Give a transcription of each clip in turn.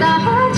打哈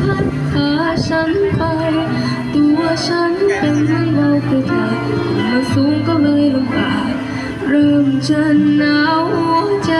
พัดพาฉันไป ตัวฉันเป็นเรงเบาไปเถิดมาสูงก็เลยลำบากเริ่มจะหนาวหัวใจ